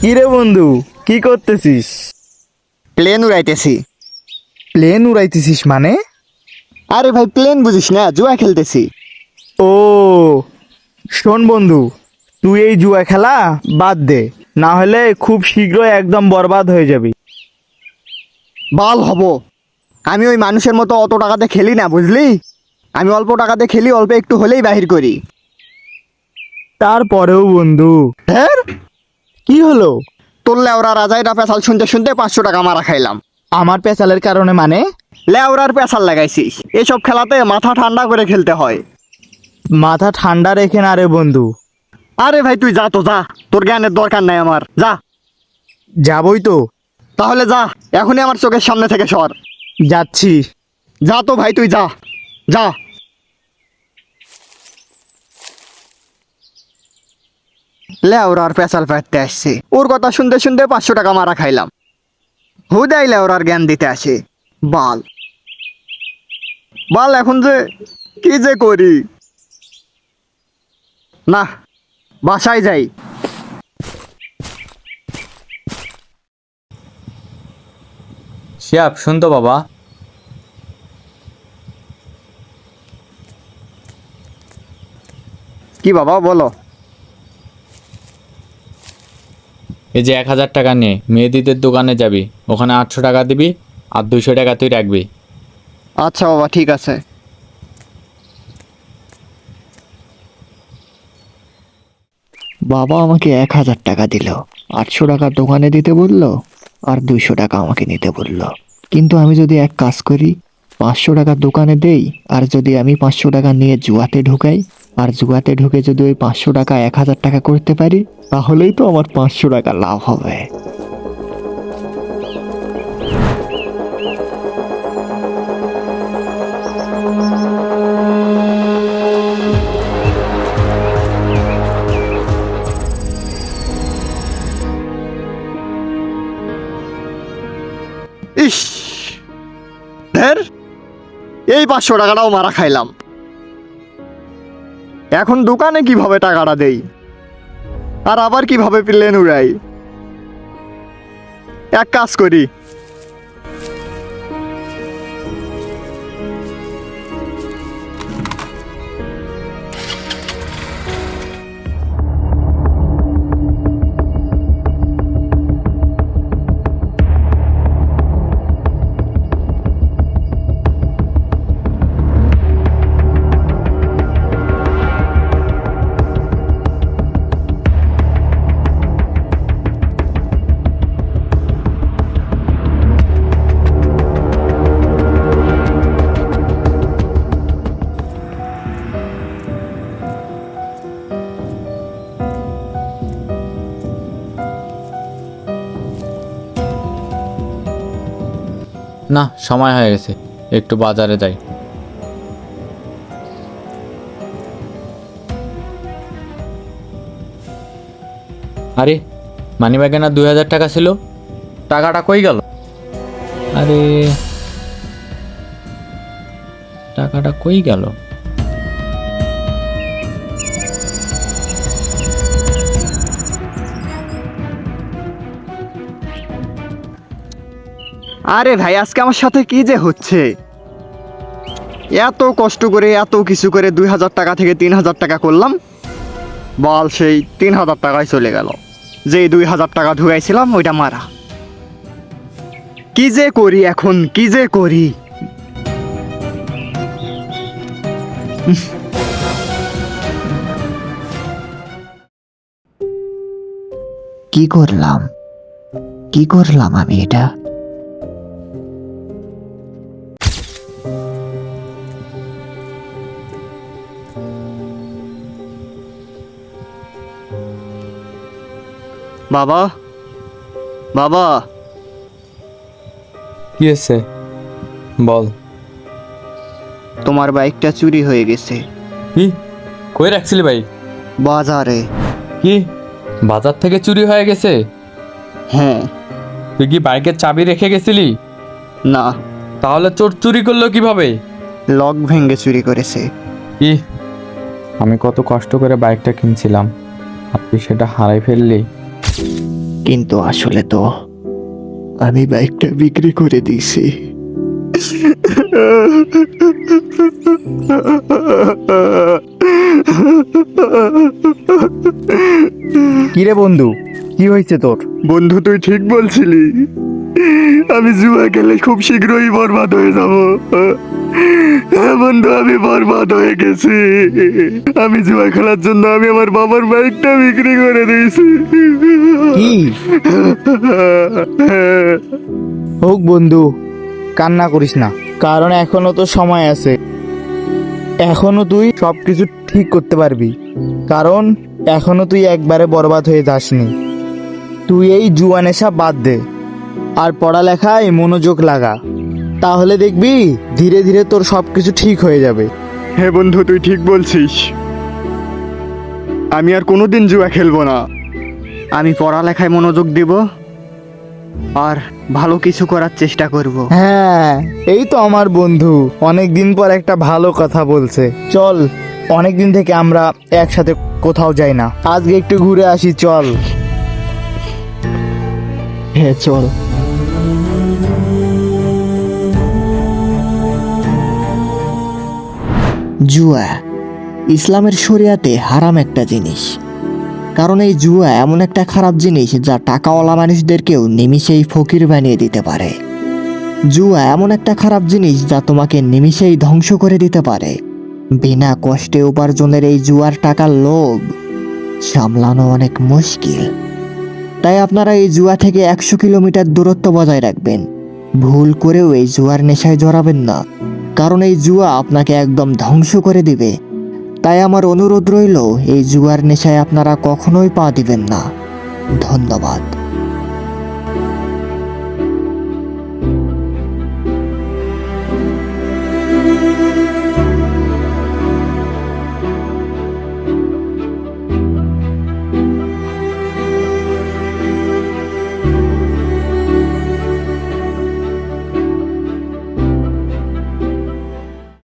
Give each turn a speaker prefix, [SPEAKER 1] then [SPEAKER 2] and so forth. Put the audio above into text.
[SPEAKER 1] কিরে বন্ধু কি করতেছিস?
[SPEAKER 2] প্লেন উড়াইতেছি।
[SPEAKER 1] প্লেন উড়াইতেছিস মানে?
[SPEAKER 2] আরে ভাই প্লেন বুঝিস না জুয়া খেলতেছি।
[SPEAKER 1] ও শোন বন্ধু তুই এই জুয়া খেলা বাদ দে না হলে খুব শীঘ্রই একদম বরবাদ হয়ে যাবি।
[SPEAKER 2] বাল হব। আমি ওই মানুষের মতো অত টাকাতে খেলি না বুঝলি? আমি অল্প টাকাতে খেলি অল্প একটু হলেই বাহির করি।
[SPEAKER 1] তারপরেও বন্ধু
[SPEAKER 2] হ্যাঁ
[SPEAKER 1] কি হলো?
[SPEAKER 2] তোর লেওরা রাজাইটা পেশাল শুনতে শুনতে পাঁচশো টাকা মারা খাইলাম।
[SPEAKER 1] আমার পেশালের কারণে মানে?
[SPEAKER 2] লেওরার পেশাল লাগাইছিস। এসব খেলাতে মাথা ঠান্ডা করে খেলতে হয়।
[SPEAKER 1] মাথা ঠান্ডা রেখে না রে বন্ধু।
[SPEAKER 2] আরে ভাই তুই যা তো যা। তোর জ্ঞানের দরকার নাই আমার। যা।
[SPEAKER 1] যাবই তো।
[SPEAKER 2] তাহলে যা এখনই আমার চোখের সামনে থেকে সর।
[SPEAKER 1] যাচ্ছি।
[SPEAKER 2] যা তো ভাই তুই যা। যা। লেওরার পেশাল পাইতে আসছে। ওর কথা শুনতে শুনতে পাঁচশো টাকা মারা খাইলাম। হুদাই লেওরার জ্ঞান দিতে আসে। বাল। বাল এখন যে কি যে করি? না বাসায় যাই।
[SPEAKER 3] শিয়াব শুনতো বাবা।
[SPEAKER 2] কি বাবা বলো।
[SPEAKER 3] এই যে এক হাজার টাকা নিয়ে মেয়েদিদের দোকানে যাবি ওখানে আটশো টাকা দিবি আর দুশো টাকা তুই রাখবি।
[SPEAKER 2] আচ্ছা বাবা ঠিক আছে। বাবা আমাকে এক হাজার টাকা দিল আটশো টাকা দোকানে দিতে বলল আর দুইশো টাকা আমাকে নিতে বলল। কিন্তু আমি যদি এক কাজ করি পাঁচশো টাকা দোকানে দেই আর যদি আমি পাঁচশো টাকা নিয়ে জুয়াতে ঢুকাই আর জুয়াতে ঢুকে যদি ওই পাঁচশো টাকা, এক হাজার টাকা করতে পারি, তাহলেই তো আমার পাঁচশো টাকা লাভ হবে। ইস এই পাঁচশো টাকাটাও মারা খাইলাম। এখন দোকানে কীভাবে টাকাটা দেই? আর আবার কীভাবে প্লেন উড়াই? এক কাজ করি
[SPEAKER 3] না, সময় হয়ে গেছে। একটু বাজারে যাই। আরে মানি ব্যাগে না দুই হাজার টাকা ছিল? টাকাটা কই গেল? আরে, টাকাটা কই গেল?
[SPEAKER 2] আরে ভাই, আজকে আমার সাথে কি যে হচ্ছে? এত কষ্ট করে, এত কিছু করে দুই হাজার টাকা থেকে তিন হাজার টাকা করলাম। বল, সেই তিন হাজার টাকায় চলে গেল। যেই দুই হাজার টাকা ঢুকাইছিলাম, ওইটা মারা। কি যে করি এখন, কি যে করি? কি করলাম? কি করলাম আমি এটা? বাবা? বাবা?
[SPEAKER 3] কি হয়েছে? বল।
[SPEAKER 2] তোমার বাইকটা চুরি হয়ে গেছে।
[SPEAKER 3] কি? কই রাখছিলি ভাই
[SPEAKER 2] বাজারে।
[SPEAKER 3] কি? বাজার থেকে চুরি হয়ে গেছে?
[SPEAKER 2] হ্যাঁ।
[SPEAKER 3] তুই কি বাইকের চাবি রেখে গেছিলি?
[SPEAKER 2] না।
[SPEAKER 3] তাহলে চোর চুরি করল কীভাবে?
[SPEAKER 2] লক ভেঙে চুরি করেছে।
[SPEAKER 3] কি আমি কত কষ্ট করে বাইকটা কিনছিলাম। আপনি সেটা হারাই ফেললি।
[SPEAKER 2] কিন্তু আসলে তো আমি বাইকটা বিক্রি করে দিয়েছি।
[SPEAKER 1] কিরে বন্ধু কি হয়েছে তোর?
[SPEAKER 2] বন্ধু তুই ঠিক বলছিলি। আমি জুয়া খেলে খুব শীঘ্রই বরবাদ হয়ে যাব। বন্ধু আমি বরবাদ হয়ে গেছি। আমি জুয়া খেলার জন্য আমি আমার বাবার বাইকটা বিক্রি করে দিয়েছি।
[SPEAKER 1] কি? হোক বন্ধু কান্না করিস না কারণ এখনও তো সময় আছে। এখনও তুই সবকিছু ঠিক করতে পারবি কারণ এখনও তুই একবারে বরবাদ হয়ে যাসনি। তুই এই জুয়া নেশা বাদ দে আর পড়ালেখায় মনোযোগ লাগা। তাহলে দেখবি ধীরে ধীরে তোর সবকিছু ঠিক হয়ে যাবে।
[SPEAKER 2] হ্যাঁ বন্ধু তুই ঠিক বলছিস। আমি আর কোনোদিন জুয়া খেলব না। আমি পড়ালেখায় মনোযোগ দিব আর ভালো কিছু করার চেষ্টা করব।
[SPEAKER 1] হ্যাঁ এই তো আমার বন্ধু। অনেক দিন পর একটা ভালো কথা বলছে। চল অনেক দিন থেকে আমরা একসাথে কোথাও যাই না। আজকে একটু ঘুরে আসি চল।
[SPEAKER 2] হ্যাঁ চল। জুয়া। ইসলামের শরিয়াতে হারাম একটা জিনিস। কারণ এই জুয়া এমন একটা খারাপ জিনিস যা টাকাওয়ালা মানুষদেরকেও নিমিষেই ফকির বানিয়ে দিতে পারে। জুয়া এমন একটা খারাপ জিনিস যা তোমাকে নিমিষেই ধ্বংস করে দিতে পারে। বিনা কষ্টে উপার্জনের এই জুয়ার টাকার লোভ সামলানো অনেক মুশকিল। তাই আপনারা এই জুয়া থেকে একশো কিলোমিটার দূরত্ব বজায় রাখবেন। ভুল করেও এই জুয়ার নেশায় জড়াবেন না। কারণ এই জুয়া আপনাকে একদম ধ্বংস করে দেবে। তাই আমার অনুরোধ রইল, এই জুয়ার নেশায় আপনারা কখনোই পা দিবেন না। ধন্যবাদ।